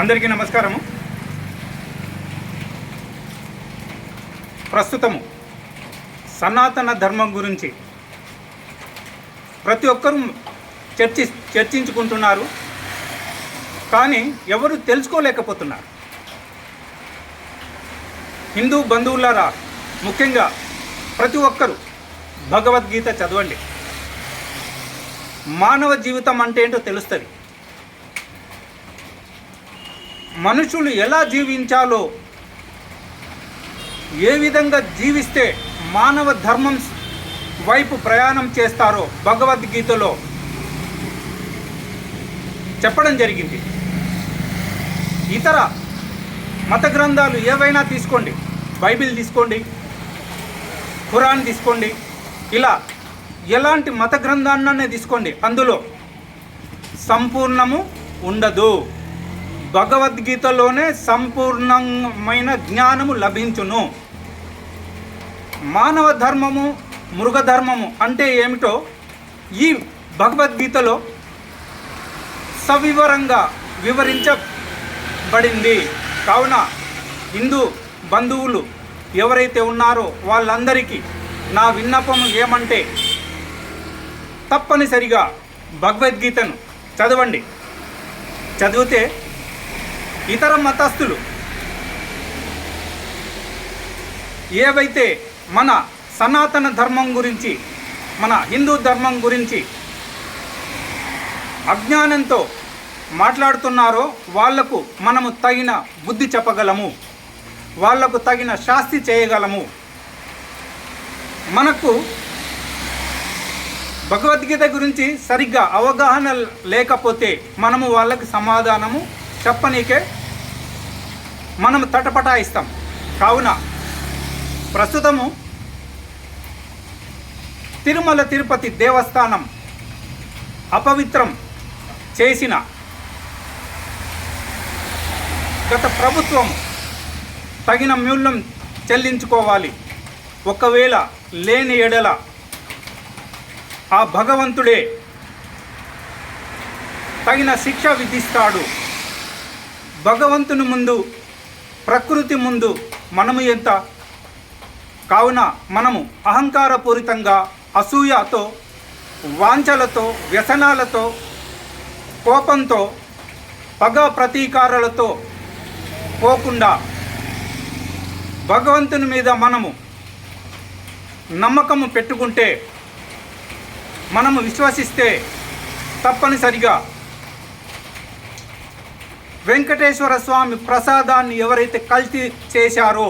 అందరికీ నమస్కారము. ప్రస్తుతము సనాతన ధర్మం గురించి ప్రతి ఒక్కరూ చర్చి చర్చించుకుంటున్నారు. కానీ ఎవరు తెలుసుకోలేకపోతున్నారు. హిందూ బంధువులారా ముఖ్యంగా ప్రతి ఒక్కరూ భగవద్గీత చదవండి. మానవ జీవితం అంటే ఏంటో తెలుస్తుంది. మనుషులు ఎలా జీవించాలో ఏ విధంగా జీవిస్తే మానవ ధర్మం వైపు ప్రయాణం చేస్తారో భగవద్గీతలో చెప్పడం జరిగింది. ఇతర మత గ్రంథాలు ఏవైనా తీసుకోండి. బైబిల్ తీసుకోండి ఖురాన్ తీసుకోండి ఇలా ఎలాంటి మత గ్రంథాన్ననే తీసుకోండి. అందులో సంపూర్ణము ఉండదు. భగవద్గీతలోనే సంపూర్ణమైన జ్ఞానము లభించును. మానవ ధర్మము మృగధర్మము అంటే ఏమిటో ఈ భగవద్గీతలో సవివరంగా వివరించబడింది. కావున హిందూ బంధువులు ఎవరైతే ఉన్నారో వాళ్ళందరికీ నా విన్నపం ఏమంటే తప్పనిసరిగా భగవద్గీతను చదవండి. చదివితే ఇతర మతస్థులు ఏవైతే మన సనాతన ధర్మం గురించి మన హిందూ ధర్మం గురించి అజ్ఞానంతో మాట్లాడుతున్నారో వాళ్ళకు మనము తగిన బుద్ధి చెప్పగలము. వాళ్ళకు తగిన శాస్తి చేయగలము. మనకు భగవద్గీత గురించి సరిగ్గా అవగాహన లేకపోతే మనము వాళ్ళకి సమాధానము చెప్పనీకే మనం తటపటాయిస్తాం. కావున ప్రస్తుతము తిరుమల తిరుపతి దేవస్థానం అపవిత్రం చేసిన గత ప్రభుత్వం తగిన మూల్యం చెల్లించుకోవాలి. ఒకవేళ లేని ఎడల ఆ భగవంతుడే తగిన శిక్ష విధిస్తాడు. భగవంతుని ముందు ప్రకృతి ముందు మనము ఎంత? కావున మనము అహంకారపూరితంగా అసూయతో వాంఛలతో వ్యసనాలతో కోపంతో పగ ప్రతీకారాలతో పోకుండా భగవంతుని మీద మనము నమ్మకము పెట్టుకుంటే మనము విశ్వసిస్తే తప్పనిసరిగా వెంకటేశ్వర స్వామి ప్రసాదాన్ని ఎవరైతే కల్తీ చేశారో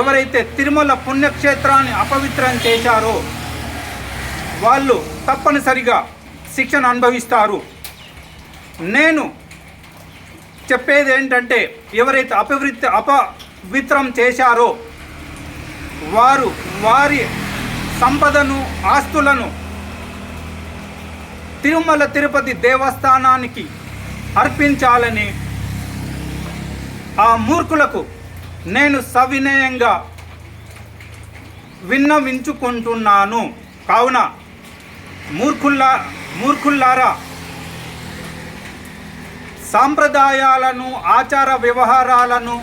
ఎవరైతే తిరుమల పుణ్యక్షేత్రాన్ని అపవిత్రం చేశారో వాళ్ళు తప్పనిసరిగా శిక్షను అనుభవిస్తారు. నేను చెప్పేది ఏంటంటే ఎవరైతే అపవిత్ర అపవిత్రం చేశారో వారు వారి సంపదను ఆస్తులను తిరుమల తిరుపతి దేవస్థానానికి అర్పించాలని ఆ మూర్ఖులకు నేను సవినయంగా విన్నవించుకుంటున్నాను. కావున మూర్ఖుల్లా మూర్ఖుల్లారా సాంప్రదాయాలను ఆచార వ్యవహారాలను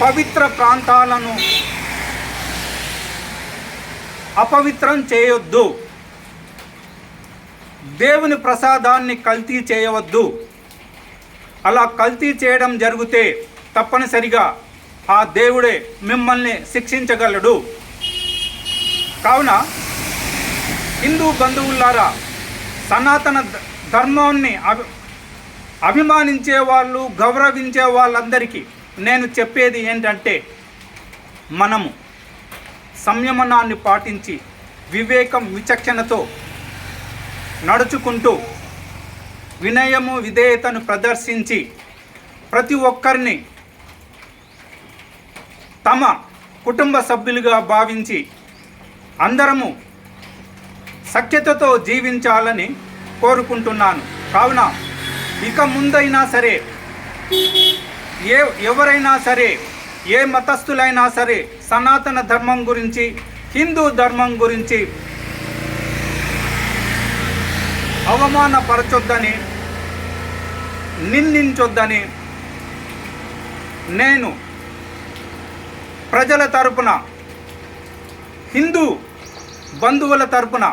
పవిత్ర ప్రాంతాలను అపవిత్రం చేయొద్దు. దేవుని ప్రసాదాన్ని కల్తీ చేయవద్దు. అలా కల్తీ చేయడం జరిగితే తప్పనిసరిగా ఆ దేవుడే మిమ్మల్ని శిక్షించగలడు. కావున హిందూ బంధువులారా సనాతన ధర్మాన్ని అభి అభిమానించే వాళ్ళు గౌరవించే వాళ్ళందరికీ నేను చెప్పేది ఏంటంటే మనము సంయమనాన్ని పాటించి వివేకం విచక్షణతో నడుచుకుంటూ వినయము విధేయతను ప్రదర్శించి ప్రతి ఒక్కరిని తమ కుటుంబ సభ్యులుగా భావించి అందరము సఖ్యతతో జీవించాలని కోరుకుంటున్నాను. కావున ఇక ముందైనా సరే ఏ ఎవరైనా సరే ఏ మతస్థులైనా సరే సనాతన ధర్మం గురించి హిందూ ధర్మం గురించి అవమానపరచొద్దని నిందించొద్దని నేను ప్రజల తరపున హిందూ బంధువుల తరపున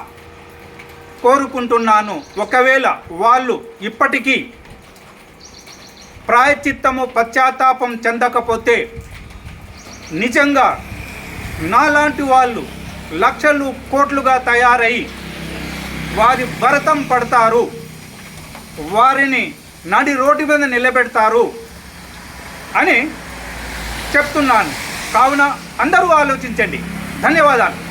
కోరుకుంటున్నాను. ఒకవేళ వాళ్ళు ఇప్పటికీ ప్రాయచిత్తము పశ్చాత్తాపం చెందకపోతే నిజంగా నాలాంటి వాళ్ళు లక్షలు కోట్లుగా తయారై వారి భరతం పడతారు. వారిని నడి రోడ్డు మీద నిలబెడతారు అని చెప్తున్నాను. కావున అందరూ ఆలోచించండి. ధన్యవాదాలు.